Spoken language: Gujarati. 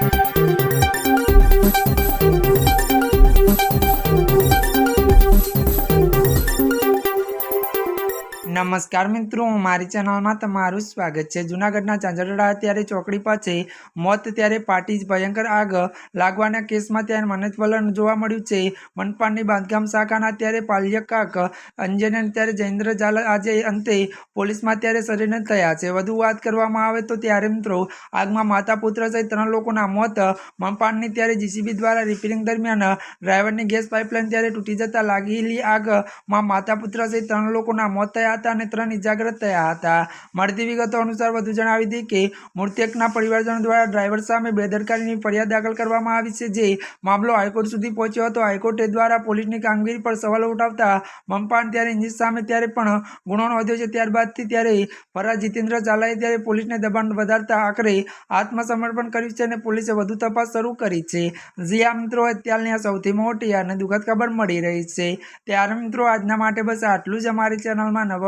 Thank you. નમસ્કાર મિત્રો, મારી ચેનલમાં તમારું સ્વાગત છે. જૂનાગઢના ચાંચરડા અત્યારે ચોકડી પાસે મોત ત્યારે પાર્ટી ભયંકર આગ લાગવાના કેસમાં ત્યારે મનજ વલણ જોવા મળ્યું છે. મનપાની બાંધકામ શાખાના ત્યારે પાલ્યકાક અંજને ત્યારે જયેન્દ્ર ઝાલા આજે અંતે પોલીસમાં ત્યારે સરેન્ડર થયા છે. વધુ વાત કરવામાં આવે તો ત્યારે મિત્રો, આગમાં માતા પુત્ર સહિત ત્રણ લોકોના મોત, મનપાનની ત્યારે જીસીબી દ્વારા રિપેરિંગ દરમિયાન ડ્રાઈવરની ગેસ પાઇપલાઇન ત્યારે તૂટી જતા લાગેલી આગમાં માતા પુત્ર સહિત ત્રણ લોકોના મોત થયા હતા. અને ત્રણ ઇજાગ્રસ્ત થયા હતા. મળતી વિગતો અનુસાર વધુ જણાવી હતી કે મૃતકના પરિવારજનો દ્વારા ડ્રાઈવર સામે બેદરકારીની ફરિયાદ દાખલ કરવામાં આવી છે, જે મામલો હાઈકોર્ટ સુધી પહોંચ્યો હતો. હાઈકોર્ટે દ્વારા પોલીસની કામગીરી પર સવાલો ઉઠાવતા મમપાન ત્યારે ઇંજિન સામે ત્યારે પણ ગુનો નોંધ્યો છે. ત્યારબાદથી ત્યારે ફરાજ જીતેન્દ્ર ઝાલાએ ત્યારે પોલીસને દબાણ વધારતા આખરે આત્મસમર્પણ કર્યું છે અને પોલીસે વધુ તપાસ શરૂ કરી છે. જે મિત્રો, અત્યારની આ સૌથી મોટી અને દુઃખદ ખબર મળી રહી છે. ત્યારે મિત્રો, આજના માટે બસ આટલું જ. અમારી ચેનલમાં નવા